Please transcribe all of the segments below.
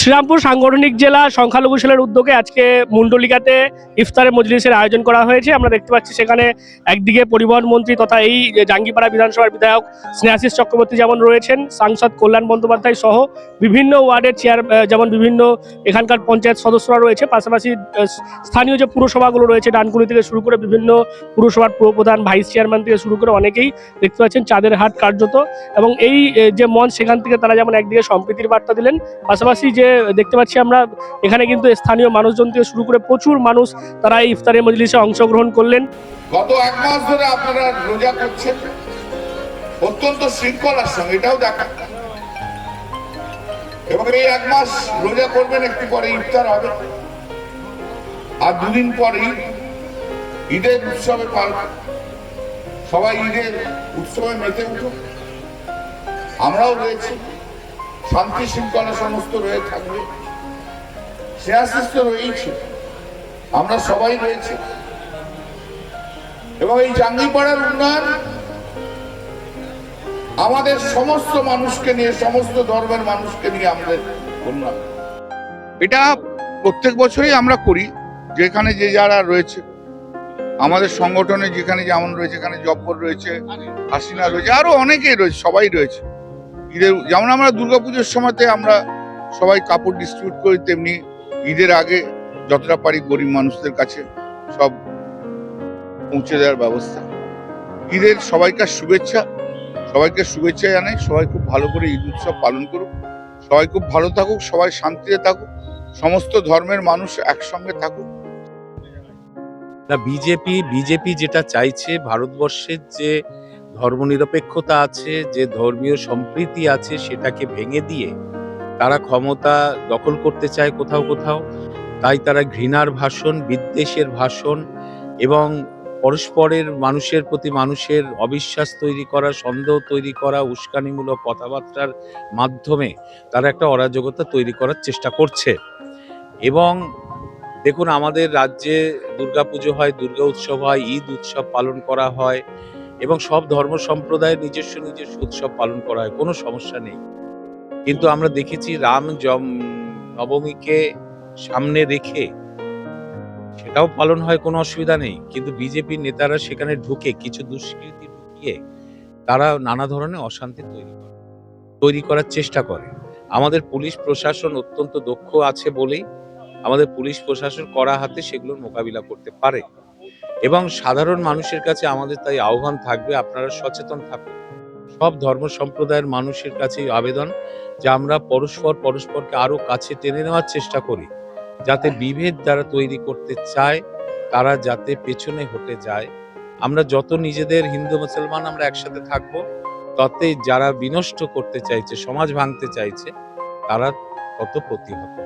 শ্রীরামপুর সাংগঠনিক জেলা সংখ্যালঘু সেলের উদ্যোগে আজকে মুন্ডলিকাতে ইফতারের মজলিসের আয়োজন করা হয়েছে। আমরা দেখতে পাচ্ছি সেখানে একদিকে পরিবহন মন্ত্রী তথা এই জাঙ্গিপাড়া বিধানসভার বিধায়ক স্নেহাশিস চক্রবর্তী যেমন রয়েছেন, সাংসদ কল্যাণ বন্দ্যোপাধ্যায় সহ বিভিন্ন ওয়ার্ডের চেয়ার যেমন বিভিন্ন এখানকার পঞ্চায়েত সদস্যরা রয়েছে। পাশাপাশি স্থানীয় যে পুরসভাগুলো রয়েছে, ডানকুনি থেকে শুরু করে বিভিন্ন পুরসভার পুরপ্রধান ভাইস চেয়ারম্যান থেকে শুরু করে অনেকেই দেখতে পাচ্ছেন চাঁদের হাট কার্যত। এবং এই যে মঞ্চ, সেখান থেকে তারা যেমন একদিকে সম্প্রীতির বার্তা দিলেন, পাশাপাশি যে দেখতে পাচ্ছি আমরা, এখানে কিন্তু স্থানীয় মানুষজন থেকে শুরু করে প্রচুর মানুষ তারা এই ইফতারের মজলিসে অংশগ্রহণ করলেন। গত এক মাস ধরে আপনারা রোজা করছেন, অত্যন্ত শৃঙ্খলার সঙ্গে, এটাও দেখা। এবং এই এক মাস রোজা করবেন, একটু পরে ইফতার হবে। আর দুদিন পরে ঈদ। ঈদের উৎসবে পাল সবাই ঈদের উৎসবে মেতে উঠুক। আমরাও রয়েছি। শান্তি শৃঙ্খলা সমস্ত রয়ে থাকবে। সে তো রয়েইছে। আমরা সবাই রয়েছি। এবং এই জাঙ্গিপাড়ার উন্নয়ন আমাদের সমস্ত মানুষকে নিয়ে, সমস্ত ধর্মের মানুষকে নিয়ে আমাদের উন্নয়ন। এটা প্রত্যেক বছরই আমরা করি, যেখানে যে যারা রয়েছে। আমাদের সংগঠনে যেখানে যেমন রয়েছে এখানে জব্বর রয়েছে, হাসিনা রয়েছে, আরও অনেকেই রয়েছে, সবাই রয়েছে। ঈদের, যেমন আমরা দুর্গাপুজোর সময়তে আমরা সবাই কাপড় ডিস্ট্রিবিউট করি, তেমনি ঈদের আগে যতটা পারি গরিব মানুষদের কাছে সব পৌঁছে দেওয়ার ব্যবস্থা। ঈদের সবাইকার শুভেচ্ছা, সবাইকে শুভেচ্ছা জানাই, সবাই খুব ভালো করে ঈদ উৎসব পালন করুক, সবাই খুব ভালো থাকুক, সবাই শান্তিতে থাকুক, সমস্ত ধর্মের মানুষ একসঙ্গে থাকুক। বিজেপি বিজেপি যেটা চাইছে ভারতবর্ষের যে ধর্মনিরপেক্ষতা আছে, যে ধর্মীয় সম্প্রীতি আছে সেটাকে ভেঙে দিয়ে তারা ক্ষমতা দখল করতে চায় কোথাও কোথাও, তাই তারা ঘৃণার ভাষণ, বিদ্বেষের ভাষণ এবং পরস্পরের মানুষের প্রতি মানুষের অবিশ্বাস তৈরি করা, সন্দেহ তৈরি করা, উস্কানিমূলক কথাবার্তার মাধ্যমে তারা একটা অরাজকতা তৈরি করার চেষ্টা করছে। এবং দেখুন, আমাদের রাজ্যে দুর্গাপুজো হয়, দুর্গা উৎসব হয়, ঈদ উৎসব পালন করা হয় এবং সব ধর্ম সম্প্রদায়ের নিজস্ব নিজস্ব উৎসব পালন করা হয়, কোনো সমস্যা নেই। কিন্তু আমরা দেখেছি রাম জম নবমীকে সামনে রেখে সেটাও পালন হয়, কোনো অসুবিধা নেই। কিন্তু বিজেপির নেতারা সেখানে ঢুকে কিছু দুষ্কৃতি ঢুকিয়ে তারা নানা ধরনের অশান্তি তৈরি করে, তৈরি করার চেষ্টা করে। আমাদের পুলিশ প্রশাসন অত্যন্ত দক্ষ আছে বলেই আমাদের পুলিশ প্রশাসন কড়া হাতে সেগুলোর মোকাবিলা করতে পারে। এবং সাধারণ মানুষের কাছে আমাদের তাই আহ্বান থাকবে, আপনারা সচেতন থাকুন সব ধর্ম সম্প্রদায়ের মানুষের কাছে আবেদন যে আমরা পরস্পর পরস্পরকে আরও কাছে টেনে নেওয়ার চেষ্টা করি, যাতে বিভেদ যারা তৈরি করতে চায়, তারা যাতে পেছনে হটে যায় আমরা যত নিজেদের হিন্দু, মুসলমান আমরা একসাথে থাকব ততে যারা বিনষ্ট করতে চাইছে, সমাজ ভাঙতে চাইছে, তারা তত প্রতিহত।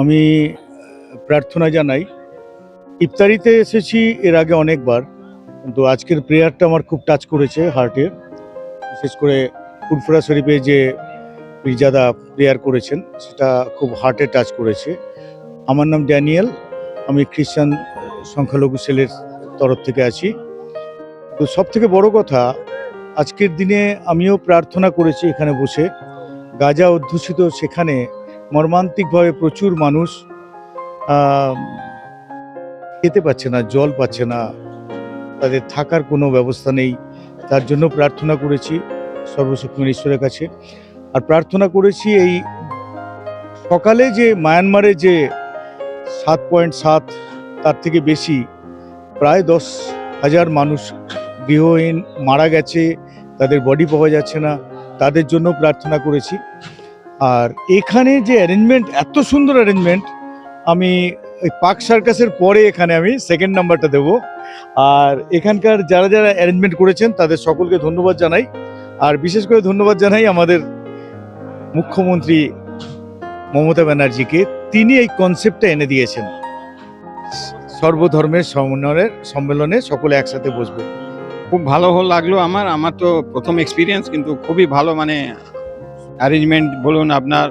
আমি প্রার্থনা জানাই। ইফতারিতে এসেছি এর আগে অনেকবার, কিন্তু আজকের প্রেয়ারটা আমার খুব টাচ করেছে হার্টে বিশেষ করে ফুরফুরা শরীফে যে পীরজাদা প্রেয়ার করেছেন, সেটা খুব হার্টে টাচ করেছে। আমার নাম ড্যানিয়েল, আমি খ্রিস্টান সংখ্যালঘু সেলের তরফ থেকে আছি। তো সব থেকে বড় কথা, আজকের দিনে আমিও প্রার্থনা করেছি এখানে বসে। গাজা অধ্যুষিত সেখানে মর্মান্তিকভাবে প্রচুর মানুষ খেতে পাচ্ছে না, জল পাচ্ছে না, তাদের থাকার কোনো ব্যবস্থা নেই। তার জন্য প্রার্থনা করেছি সর্বশক্তিমান ঈশ্বরের কাছে। আর প্রার্থনা করেছি এই সকালে যে মায়ানমারে যে সাত পয়েন্ট সাত, তার থেকে বেশি প্রায় দশ হাজার মানুষ গৃহহীন, মারা গেছে, তাদের বডি পাওয়া যাচ্ছে না। তাদের জন্য প্রার্থনা করেছি। আর এখানে যে অ্যারেঞ্জমেন্ট এত সুন্দর অ্যারেঞ্জমেন্ট আমি ওই পার্ক সার্কাসের পরে এখানে আমি সেকেন্ড নাম্বারটা দেব। আর এখানকার যারা যারা অ্যারেঞ্জমেন্ট করেছেন, তাদের সকলকে ধন্যবাদ জানাই। আর বিশেষ করে ধন্যবাদ জানাই আমাদের মুখ্যমন্ত্রী মমতা ব্যানার্জিকে। তিনি এই কনসেপ্টটা এনে দিয়েছেন। সর্বধর্মের সম্মেলনের সম্মেলনে সকলে একসাথে বসবে। খুব ভালো লাগল আমার। আমার তো প্রথম এক্সপিরিয়েন্স কিন্তু খুবই ভালো মানে অ্যারেঞ্জমেন্ট বলুন আপনার,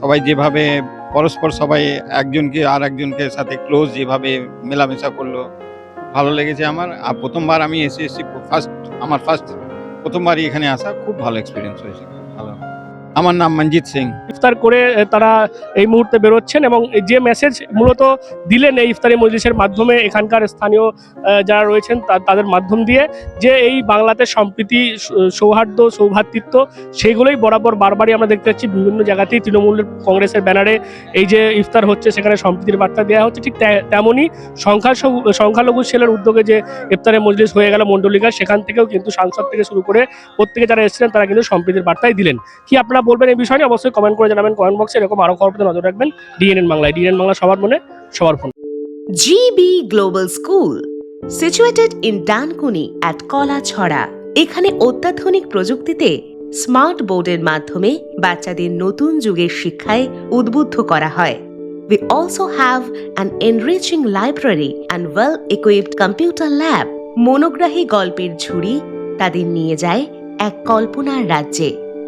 সবাই যেভাবে, পরস্পর সবাই একজনকে আর একজনকে সাথে ক্লোজ যেভাবে মেলামেশা করল, ভালো লেগেছে আমার। আর প্রথমবার আমি এসে এসেছি ফার্স্ট আমার ফার্স্ট প্রথমবারই এখানে আসা, খুব ভালো এক্সপিরিয়েন্স হয়েছে, ভালো। আমার নাম মঞ্জিত সিং। ইফতার করে তারা এই মুহূর্তে বেরোচ্ছেন এবং যে মেসেজ মূলত দিলেন এই ইফতারি মজলিসের মাধ্যমে এখানকার স্থানীয় যারা রয়েছেন তাদের মাধ্যম দিয়ে যে এই বাংলাতে সম্প্রীতি সৌহার্দ্য সৌভ্রাতৃত্ব সেগুলোই বরাবর বারবারই আমরা দেখতে পাচ্ছি। বিভিন্ন জায়গাতেই তৃণমূল কংগ্রেসের ব্যানারে এই যে ইফতার হচ্ছে, সেখানে সম্প্রীতির বার্তা দেওয়া হচ্ছে। ঠিক তেমনই সংখ্যা সংখ্যালঘু সেলের উদ্যোগে যে ইফতারের মজলিস হয়ে গেল মণ্ডলিকা, সেখান থেকেও কিন্তু সাংসদ থেকে শুরু করে প্রত্যেকে যারা এসেছিলেন, তারা কিন্তু সম্প্রীতির বার্তাই দিলেন। কি আপনারা বলবেন এই বিষয়ে অবশ্যই কমেন্ট করে জানাবেন কমেন্ট বক্সে এরকম আরও খবর নজর রাখবেন ডিএনএন বাংলায়। ডিএনএন বাংলা সবার মনে সবার phone. GB Global School, situated in Dankuni at Kolachhara. এখানে অত্যাধুনিক প্রযুক্তিতে স্মার্ট বোর্ডের মাধ্যমে বাচ্চাদের নতুন যুগের শিক্ষায় উদ্বুদ্ধ করা হয়। We also have an enriching library and well-equipped computer lab. মনোগ্রাহী গল্পের ঝুড়ি তাদের নিয়ে যায় এক কল্পনার রাজ্যে।